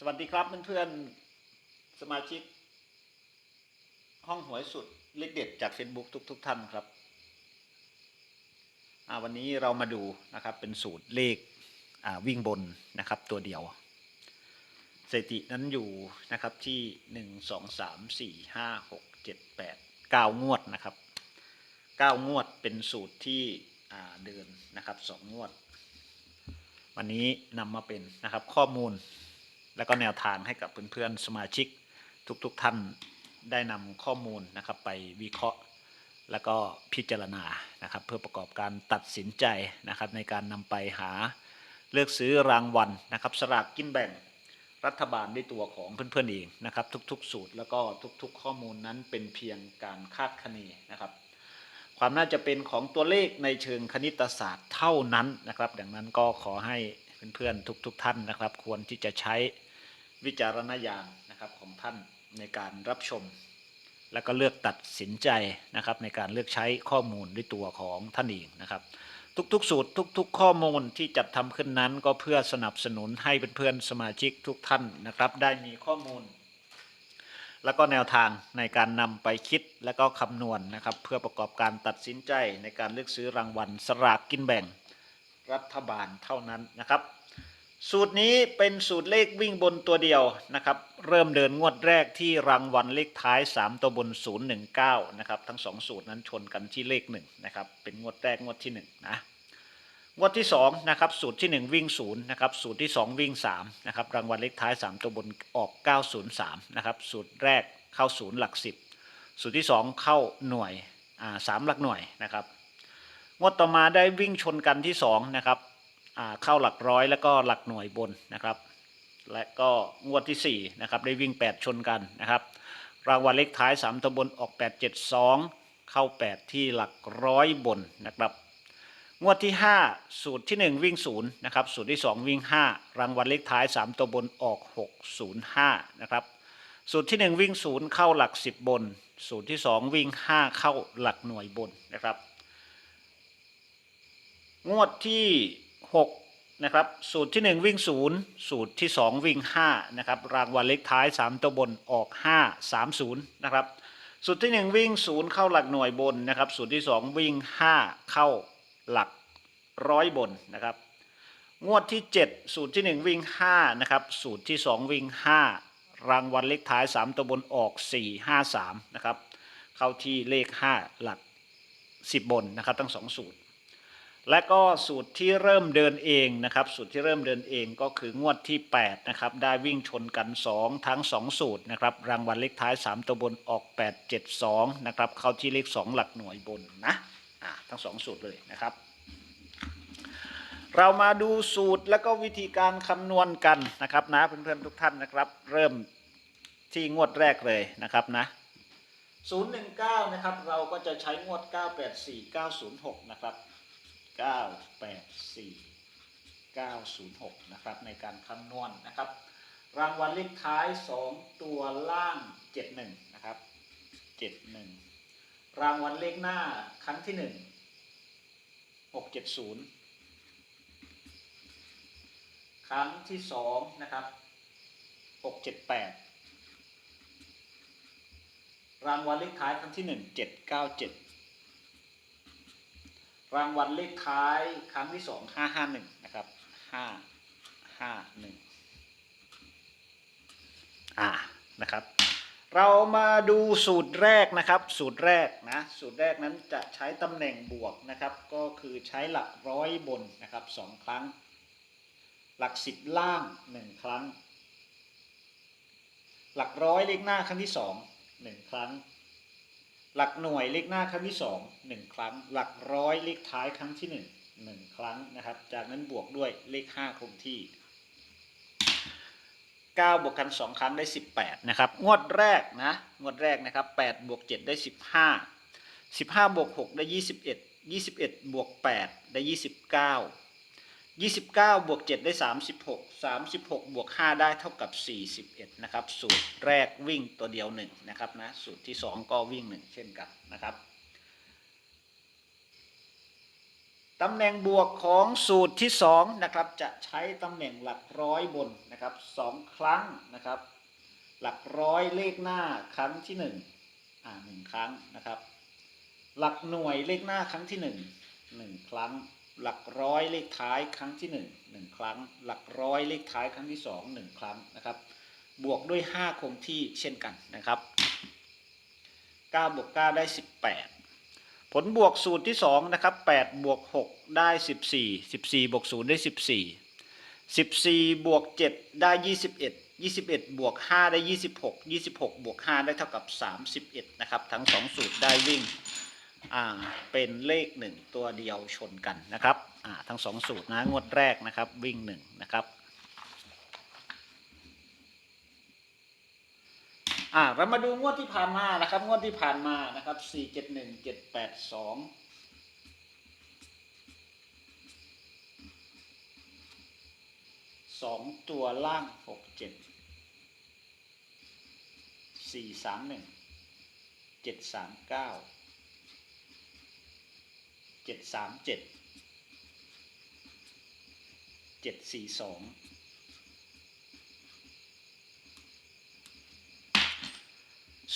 สวัสดีครับเพื่อนๆสมาชิก ห้องหวยสุดเลขเด็ดจาก Facebook ทุก ๆ ท่านครับวันนี้เรามาดูนะครับเป็นสูตรเลขวิ่งบนนะครับตัวเดียวสถิตินั้นอยู่นะครับที่หนึ่งสองสามสี่ห้าหกเจ็ดแปดเก้างวดนะครับเก้างวดเป็นสูตรที่เดินนะครับสองงวด วันนี้นำมาเป็นนะครับข้อมูล แล้วก็แนวทางให้กับเพื่อนๆสมาชิกทุกๆท่านได้นำข้อมูลนะครับไปวิเคราะห์ แล้วก็พิจารณานะครับ เพื่อประกอบการตัดสินใจนะครับ ในการนำไปหาเลือกซื้อรางวัลนะครับสลากกินแบ่งรัฐบาลด้วยตัวของเพื่อนๆเองนะครับ ทุกๆ สูตรแล้วก็ทุกๆ ข้อมูลนั้นเป็นเพียงการคาดคะเนนะครับ ความน่าจะเป็นของตัวเลขในเชิงคณิตศาสตร์เท่านั้นนะครับ ดังนั้นก็ขอให้เพื่อนๆทุกๆ ท่านนะครับ ควรที่จะใช้ วิจารณญาณนะครับของท่านในการรับชม แล้วก็เลือกตัดสินใจนะครับในการเลือกใช้ข้อมูลด้วยตัวของท่านเองนะครับ ทุกๆ สูตรทุก ๆ ข้อมูลที่จัดทำขึ้นนั้น ก็เพื่อสนับสนุนให้เพื่อนๆสมาชิกทุกท่านนะครับ ได้มีข้อมูล แล้วก็แนวทางในการนำไปคิดและก็คำนวณนะครับ เพื่อประกอบการตัดสินใจในการเลือกซื้อรางวัลสลากกินแบ่งรัฐบาลเท่านั้นนะครับ สูตรนี้เป็นสูตรเลขวิ่งบนตัวเดียวนะครับ เริ่มเดินงวดแรกที่รางวัลเลขท้าย 3 ตัวบน 019 นะครับ ทั้ง 2 สูตรนั้นชนกันที่เลข 1 นะครับ เป็นงวดแรกงวดที่ 1 นะงวดที่ 2 นะครับ สูตรที่ 1 วิ่ง 0 นะครับ สูตรที่ 2 วิ่ง 3 นะครับ รางวัลเลขท้าย 3 ตัวบนออก 903 นะครับ สูตรแรกเข้าศูนย์หลัก 10 สูตรที่ 2 เข้าหน่วย อ่าสามหลักหน่วยนะครับงวดต่อมาได้วิ่งชนกันที่ 2 นะครับ เข้าหลักร้อยแล้วก็หลักหน่วยบนนะครับ และก็งวดที่4นะครับได้วิ่ง 8 ชนกันนะครับ รางวัลเลขท้าย 3ตัวบนออก 872 เข้า 8 ที่หลักร้อยบนนะครับ งวดที่ 5 สูตรที่ 1 วิ่ง0นะครับสูตรที่ 2 วิ่ง 5 รางวัลเลขท้าย 3 ตัวบนออก 605นะครับสูตรที่ 1 วิ่ง 0 เข้าหลัก 10 บน สูตรที่ 2 วิ่ง 5 เข้าหลักหน่วยบนนะครับ งวดที่ 6นะครับสูตรที่ 1 วิ่ง 0 สูตรที่ 2 วิ่ง5นะครับรางวัลเลขท้าย 3 ตัวบนออก 5 3 0นะครับสูตรที่ 1 วิ่ง 0 เข้าหลักหน่วยบนนะครับสูตรที่ 2 วิ่ง 5 เข้าหลักร้อยบนนะครับงวดที่ 7 สูตรที่ 1 วิ่ง5นะครับสูตรที่ 2 วิ่ง 5 รางวัลเลขท้าย 3 ตัวบนออก 4 5 3นะครับเข้าที่เลข 5 หลัก 10 บนนะครับทั้ง 2 สูตร และก็สูตรที่เริ่มเดินเองนะครับ สูตรที่เริ่มเดินเองก็คืองวดที่8นะครับได้วิ่งชนกัน 2 ทั้ง 2 สูตรนะครับรางวัลเลขท้าย 3 ตัวบนออก 8 7 2นะครับเข้าที่เลข 2 หลักหน่วยบนนะทั้ง 2 สูตรเลยนะครับ เรามาดูสูตรแล้วก็วิธีการคำนวณกันนะครับนะเพื่อนๆทุกท่านนะครับ เริ่มที่งวดแรกเลยนะครับนะ019นะครับเราก็จะใช้งวด 984 906นะครับ 984 906 นะครับ ในการคำนวณนะครับ รางวัลเลขท้าย 2 ตัวล่าง 71 นะครับ 71 รางวัลเลขหน้าครั้งที่ 1 670 ครั้งที่ 2 นะครับ 678 รางวัลเลขท้ายครั้งที่ 1 797 รางวัลเลขท้ายครั้งที่2 551นะครับ551อ่านะครับ เรามาดูสูตรแรกนะครับ สูตรแรกนะสูตรแรกนั้นจะใช้ตำแหน่งบวกนะครับ ก็คือใช้หลักร้อยบนนะครับสองครั้ง หลักสิบล่างหนึ่งครั้ง หลักร้อยเลขหน้าครั้งที่สองหนึ่งครั้ง หลักหน่วยเลขหน้าครั้งที่สองหนึ่งครั้ง หลักร้อยเลขท้ายครั้งที่หนึ่งหนึ่งครั้งนะครับ จากนั้นบวกด้วยเลขห้าคงที่เก้าบวกกันสองครั้งได้สิบแปดนะครับ งวดแรกนะ งวดแรกนะครับแปดบวกเจ็ดได้สิบห้าสิบห้าบวกหกได้ยี่สิบเอ็ด ยี่สิบเอ็ดบวกแปดได้ยี่สิบเก้า29บวก7ได้36 36บวก5ได้เท่ากับ41นะครับ สูตรแรกวิ่งตัวเดียว1นะครับนะ สูตรที่2ก็วิ่ง1เช่นกันนะครับตำแหน่งบวกของสูตรที่สองนะครับจะใช้ตำแหน่งหลักร้อยบนนะครับสองครั้งนะครับ หลักร้อยเลขหน้าครั้งที่หนึ่งอ่าหนึ่งครั้งนะครับ หลักหน่วยเลขหน้าครั้งที่หนึ่งหนึ่งครั้ง หลักร้อยเลขท้ายครั้งที่หนึ่งหนึ่งครั้ง หลักร้อยเลขท้ายครั้งที่สองหนึ่งครั้งนะครับ บวกด้วย 5 คงที่เช่นกันนะครับ9บวก9ได้ 18 ผลบวกสูตรที่ 2 นะครับ8บวก6ได้ 14 14บวก0ได้ 14 14บวก7ได้ 21 21 บวก 5 ได้ 26 26 บวก 5 ได้เท่ากับ 31 นะครับ ทั้ง 2 สูตรได้วิ่ง เป็นเลข 1 ตัวเดียวชนกันนะครับทั้ง 2 สูตรนะงวดแรกนะครับวิ่ง 1 นะครับ่าเรามาดูงวดที่ผ่านมานะครับ งวดที่ผ่านมานะครับสี่เจ็ดหนึ่งเจ็ดแปดสองสองตัวล่างหกเจ็ดสี่สามหนึ่งเจ็ดสามเก้า เจ็ดสามเจ็ดเจ็ดสี่สอง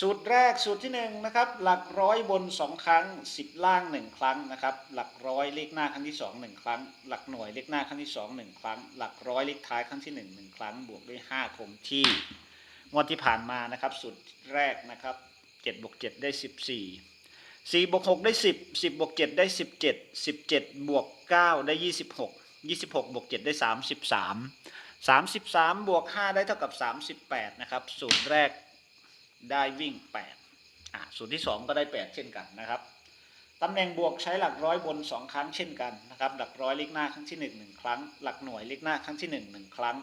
สูตรแรกสูตรที่หนึ่งนะครับหลักร้อยบนสองครั้งสิบล่างหนึ่งครั้งนะครับหลักร้อยเลขหน้าครั้งที่สองหนึ่งครั้ง หลักหน่วยเลขหน้าครั้งที่สองหนึ่งครั้ง หลักร้อยเลขท้ายครั้งที่หนึ่งหนึ่งครั้ง บวกด้วยห้าคงที่งวดที่ผ่านมานะครับสูตรแรกนะครับเจ็ดบวกเจ็ดได้สิ บสี่บวกหกได้สิบสิบบวกเจ็ดได้สิบเจ็ดสิบเจ็ดบวกเก้าได้ยี่สิบหกยี่สิบหกบวกเจ็ดได้สามสิบสามสามสิบสามบวกห้าได้เท่ากับสามสิบแปดนะครับ สูตรแรกได้วิ่ง 8 อะ สูตรที่ 2 ก็ได้ 8 เช่นกันนะครับตำแหน่งบวกใช้หลักร้อยบน 2 ครั้งเช่นกันนะครับ หลักร้อยเลขหน้าครั้งที่ 1 1 ครั้ง หลักหน่วยเลขหน้าครั้งที่ 1 1 ครั้ง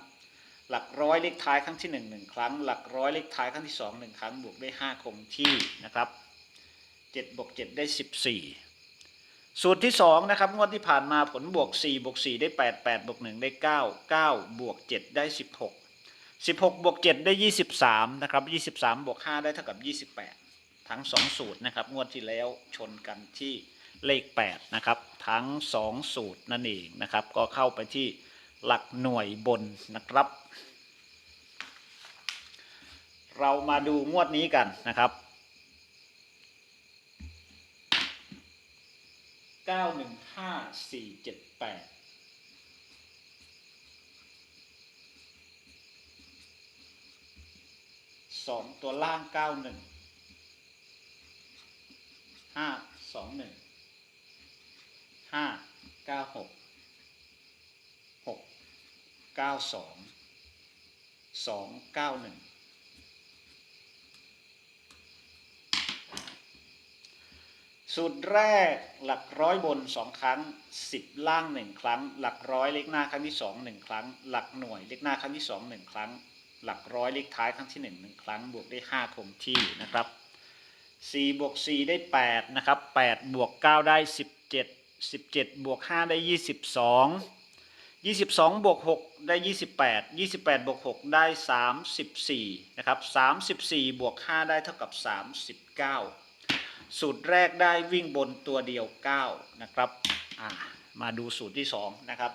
หลักร้อยเลขท้ายครั้งที่ 1 1 ครั้ง หลักร้อยเลขท้ายครั้งที่ 2 1 ครั้ง บวกได้5คงที่นะครับ 7บวก7ได้ 14 สูตรที่ 2 นะครับ งวดที่ผ่านมาผลบวก4บวก4ได้ 8 8บวก1ได้ 9 9บวก7ได้ 16 16บวก7ได้ 23 นะครับ 23บวก5ได้เท่ากับ 28 ทั้ง 2 สูตรนะครับ งวดที่แล้วชนกันที่เลข 8 นะครับ ทั้ง 2 สูตรนั่นเองนะครับ ก็เข้าไปที่หลักหน่วยบนนะครับ เรามาดูงวดนี้กันนะครับ 915478สองตัวล่างเก้าหนึ่งห้าสองหนึ่งห้าเก้าหกหกเก้าสองสองเก้าหนึ่ง สูตรแรกหลักร้อยบนสองครั้งสิบล่างหนึ่งครั้ง หลักร้อยเลขหน้าครั้งที่สองหนึ่งครั้ง หลักหน่วยเลขหน้าครั้งที่สองหนึ่งครั้ง หลักร้อยเลขท้ายครั้งที่หนึ่งหนึ่งครั้ง บวกได้ห้าคงที่นะครับสี่บวกสี่ได้แปดนะครับแปดบวกเก้าได้สิบเจ็ดสิบเจ็ดบวกห้าได้ยี่สิบสองยี่สิบสองบวกหกได้ยี่สิบแปดยี่สิบแปดบวกหกได้สามสิบสี่นะครับสามสิบสี่บวกห้าได้เท่ากับสาม สูตรแรกได้วิ่งบนตัวเดียวเก้านะครับมาดูสูตรที่สองนะครับ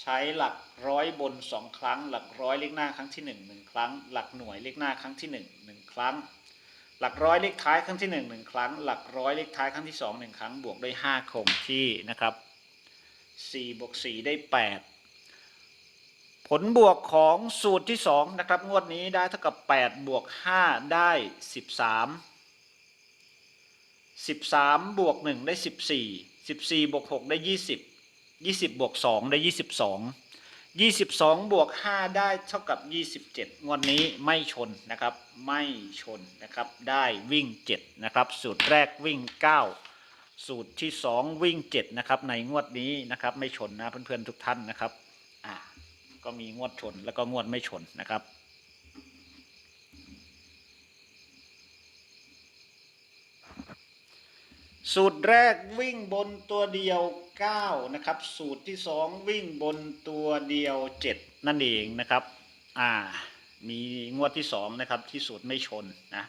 ใช้หลักร้อยบนสองครั้ง หลักร้อยเลขหน้าครั้งที่หนึ่งหนึ่งครั้ง หลักหน่วยเลขหน้าครั้งที่หนึ่งหนึ่งครั้ง หลักร้อยเลขท้ายครั้งที่หนึ่งหนึ่งครั้ง หลักร้อยเลขท้ายครั้งที่สองหนึ่งครั้ง บวกด้วยห้าคงที่นะครับสี่บวกสี่ได้แปดผลบวกของสูตรที่สองนะครับ งวดนี้ได้เท่ากับแปดบวกห้าได้สิ บสามสิบสามบวกหนึ่งได้สิบสี่สิบสี่บวกหกได้ยี่สิบยี่สิบบวกสองได้ยี่สิบสองยี่สิบสองบวกห้าได้เท่ากับยี่สิบเจ็ดงวดนี้ไม่ชนนะครับ ไม่ชนนะครับ ได้วิ่งเจ็ดนะครับ สูตรแรกวิ่งเก้าสูตรที่สองวิ่งเจ็ดนะครับ ในงวดนี้นะครับ ไม่ชนนะเพื่อนๆทุกท่านนะครับ อ่า ก็มีงวดชนแล้วก็งวดไม่ชนนะครับ สูตรแรกวิ่งบนตัวเดียว 9 นะครับ สูตรที่ 2 วิ่งบนตัวเดียว 7 นั่นเองนะครับ อ่า มีงวดที่ 2 นะครับ ที่สูตรไม่ชนนะ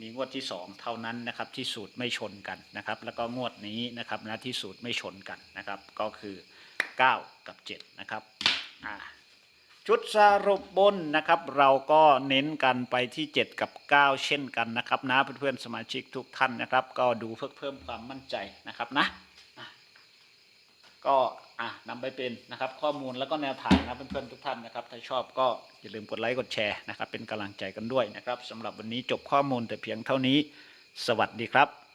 มีงวดที่สองเท่านั้นนะครับที่สูตรไม่ชนกันนะครับ แล้วก็งวดนี้นะครับนะที่สูตรไม่ชนกันนะครับ ก็คือ 9 กับ 7 นะครับอ่า ชุดสรุปบนนะครับ เราก็เน้นกันไปที่ 7 กับ 9 เช่นกันนะครับนะเพื่อนๆสมาชิกทุกท่านนะครับ ก็ดูเพื่อเพิ่มความมั่นใจนะครับนะก็อะนำไปเป็นนะครับ ข้อมูลแล้วก็แนวทางนะเพื่อนๆทุกท่านนะครับ ถ้าชอบก็อย่าลืมกดไลค์กดแชร์นะครับ เป็นกำลังใจกันด้วยนะครับสำหรับวันนี้จบข้อมูลแต่เพียงเท่านี้ สวัสดีครับ